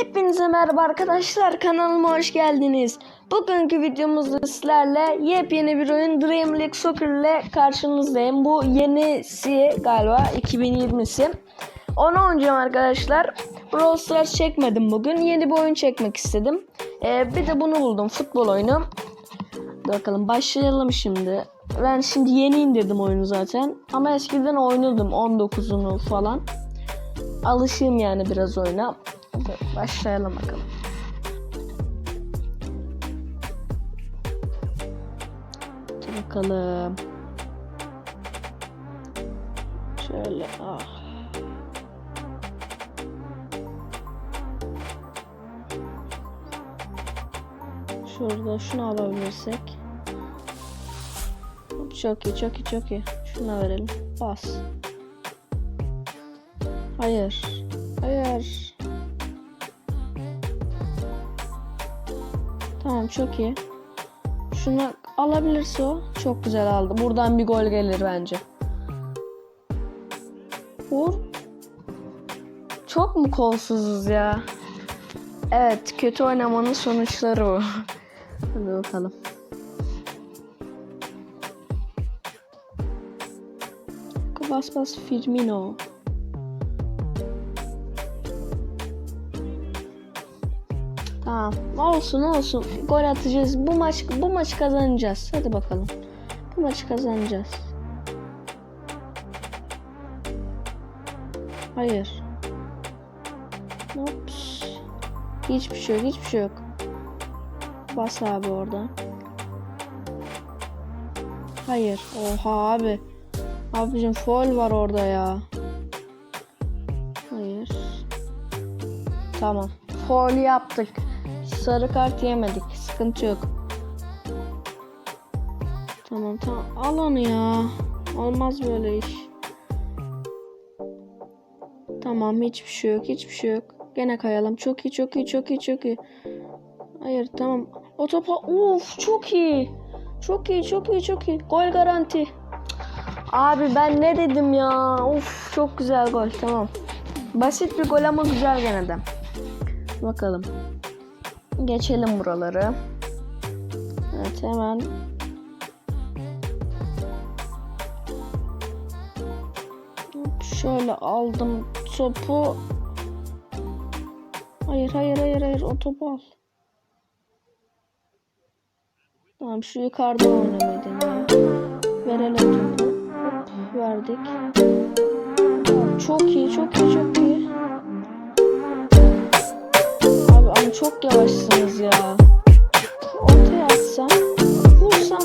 Hepinize merhaba arkadaşlar kanalıma hoş geldiniz. Bugünkü videomuzda sizlerle yepyeni bir oyun Dream League Soccer ile karşınızdayım. Bu yenisi galiba 2020'si. Onu oynayacağım arkadaşlar. Brawl Stars çekmedim bugün. Yeni bir oyun çekmek istedim. Ee, bir de bunu buldum futbol oyunu. Bakalım başlayalım şimdi. Ben şimdi yeni indirdim oyunu zaten. Ama eskiden oynuyordum 19'unu falan. Alışayım yani biraz oyuna. Hadi başlayalım bakalım. Hadi bakalım. Şöyle ah. Şurada şunu alabilirsek. Çok iyi, çok iyi, çok iyi. Şuna verelim. Bas. Hayır. Hayır. Tamam çok iyi. Şunu alabilirse o. Çok güzel aldı. Buradan bir gol gelir bence. Vur. Çok mu kolsuzuz ya? Evet, kötü oynamanın sonuçları bu. Hadi bakalım. Bas bas Firmino. Tamam. Olsun olsun. Gol atacağız. Bu maç bu maç kazanacağız. Hadi bakalım. Bu maçı kazanacağız. Hayır. Ops. Hiçbir şey yok. Hiçbir şey yok. Bas abi orada. Hayır. Oha abi. Abicim foul var orada ya. Hayır. Tamam. Foul yaptık. Sarı kart yemedik. Sıkıntı yok. Tamam tamam. Al onu ya. Olmaz böyle iş. Tamam hiçbir şey yok. Hiçbir şey yok. Gene kayalım. Çok iyi çok iyi çok iyi çok iyi. Hayır tamam. O topa uf çok iyi. Çok iyi çok iyi çok iyi. Gol garanti. Abi ben ne dedim ya? Uf çok güzel gol. Tamam. Basit bir gol ama güzel gene de. Bakalım. Geçelim buraları. Evet hemen. Şöyle aldım topu. Hayır hayır hayır hayır o topu al. Tamam şu yukarıda oynamayı deneyelim. Verelim topu. Hop, verdik. Çok iyi çok iyi çok iyi. Çok yavaşsınız ya. Ortaya atsam, vursam,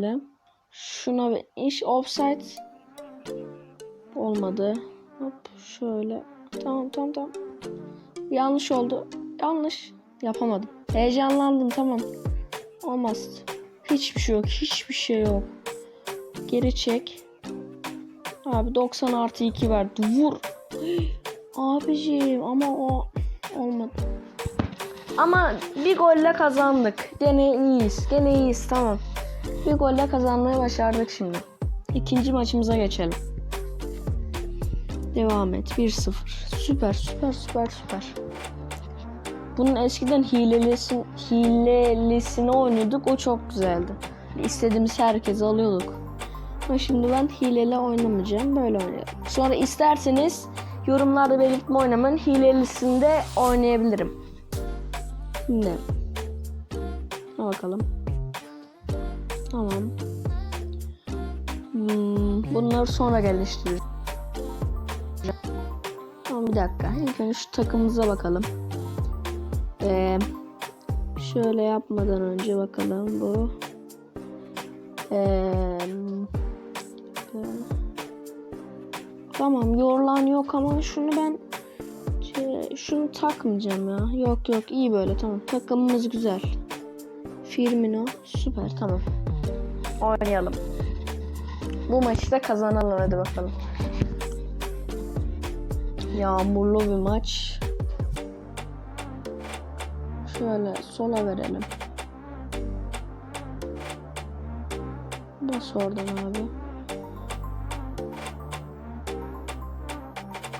Şöyle. Şuna bir iş offside olmadı. Hop şöyle. Tamam tamam tamam. Yanlış oldu. Yanlış. Yapamadım. Heyecanlandım tamam. Olmaz. Hiçbir şey yok. Hiçbir şey yok. Geri çek. Abi 90 artı 2 verdi. Vur. Abiciğim ama o olmadı. Ama bir golle kazandık. Gene iyiyiz. Gene iyiyiz tamam. Bir golle kazanmayı başardık şimdi. İkinci maçımıza geçelim. Devam et. 1-0. Süper süper süper süper. Bunun eskiden hilelisin, hilelisini oynuyorduk. O çok güzeldi. İstediğimiz herkesi alıyorduk. Ama şimdi ben hileli oynamayacağım. Böyle oynuyorum. Sonra isterseniz yorumlarda belirtme oynamanın hilelisinde oynayabilirim. Şimdi. Bakalım. Tamam. Hmm, bunları sonra geliştireceğiz. Tamam bir dakika. İlk önce şu takımımıza bakalım. Ee, şöyle yapmadan önce bakalım bu. Ee, tamam yorulan yok ama şunu ben şey, şunu takmayacağım ya. Yok yok iyi böyle tamam. Takımımız güzel. Firmino süper tamam. Oynayalım. Bu maçı da kazanalım hadi bakalım. Yağmurlu bir maç. Şöyle sola verelim. Bas oradan abi.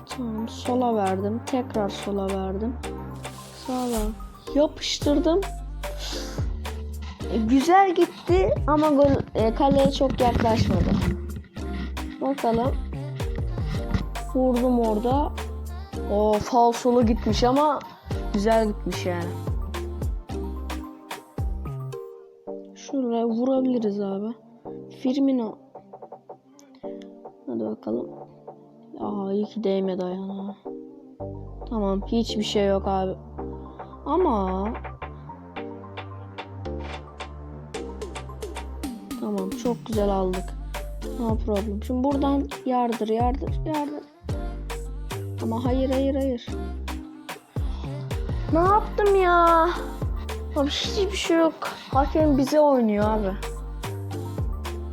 Tamam sola verdim. Tekrar sola verdim. Sağa yapıştırdım. Güzel gitti ama gol e, kaleye çok yaklaşmadı. Bakalım. Vurdum orada. O falsolu gitmiş ama güzel gitmiş yani. Şuraya vurabiliriz abi. Firmino. Hadi bakalım. Aa iyi ki değmedi ayağına. Tamam hiçbir şey yok abi. Ama Tamam çok güzel aldık. No problem. Şimdi buradan yardır yardır yardır. Ama hayır hayır hayır. Ne yaptım ya? Abi hiçbir şey yok. Hakem bize oynuyor abi.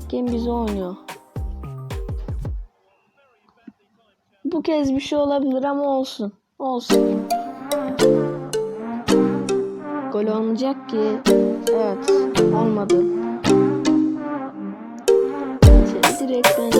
Hakem bize oynuyor. Bu kez bir şey olabilir ama olsun. Olsun. Gol olmayacak ki. Evet. Olmadı. direktmen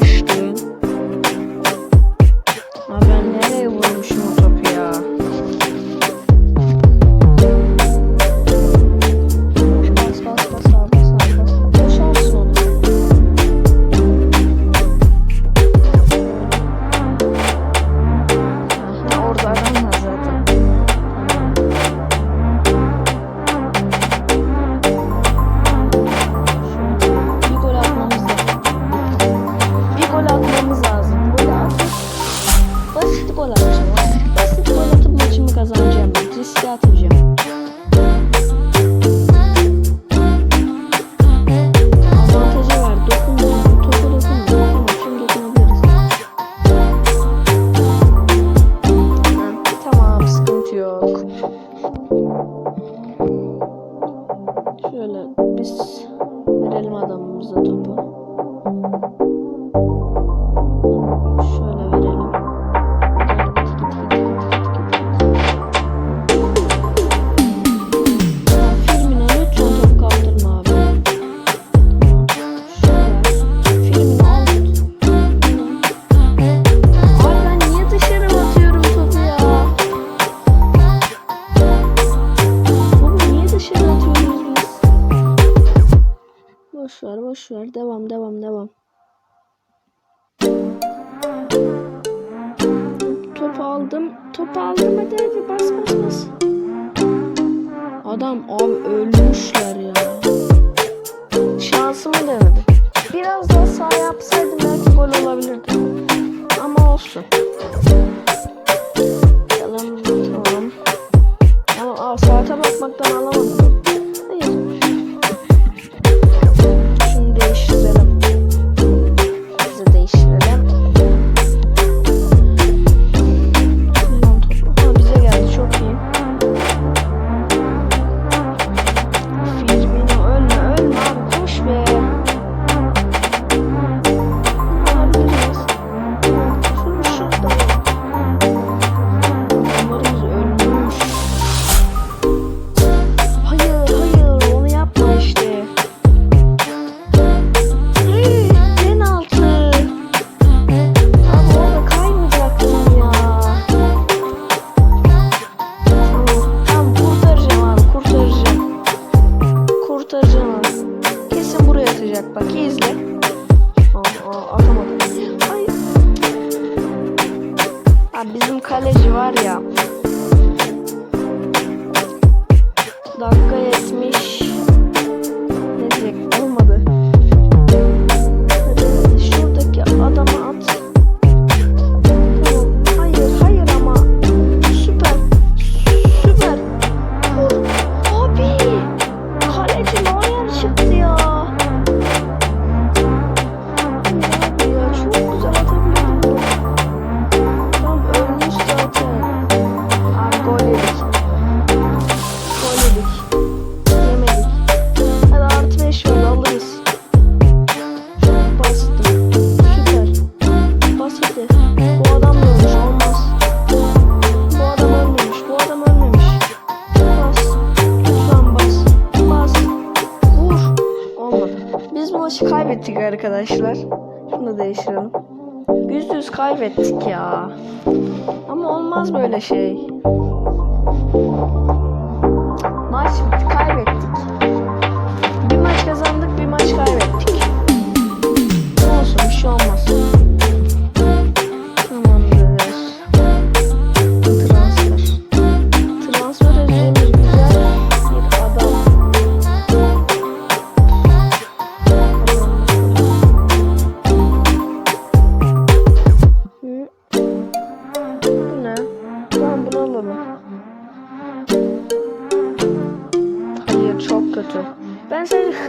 bestimmt. topu aldım. Topu aldım hadi hadi bas bas bas. Adam abi ölmüşler ya. Şansımı denedim. Biraz daha sağ yapsaydım belki gol olabilirdi. Ama olsun. Yalan tamam. Ama aa, saate bakmaktan alamadım. Hayır. Şunu değiştirelim. kaybettik ya. Ama olmaz böyle şey. Maç bitti.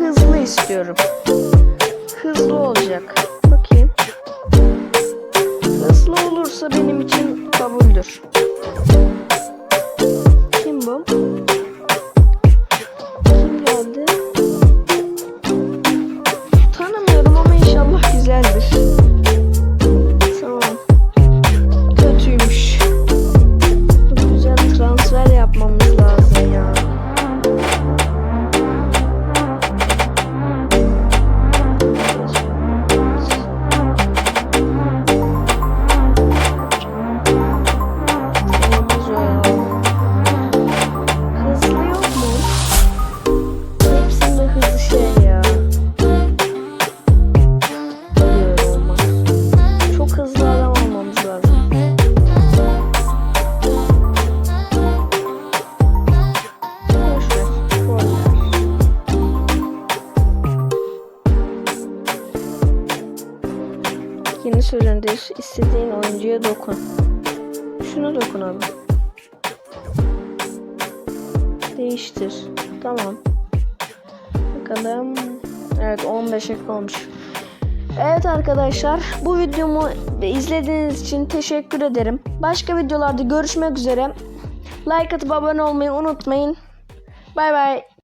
hızlı istiyorum. Hızlı olacak. Bakayım. Hızlı olursa benim için kabuldür. Kim bu? Kendi sözündeyiz. İstediğin oyuncuya dokun. Şunu dokunalım. Değiştir. Tamam. Bakalım. Evet 15 dakika olmuş. Evet arkadaşlar bu videomu izlediğiniz için teşekkür ederim. Başka videolarda görüşmek üzere. Like atıp abone olmayı unutmayın. Bay bay.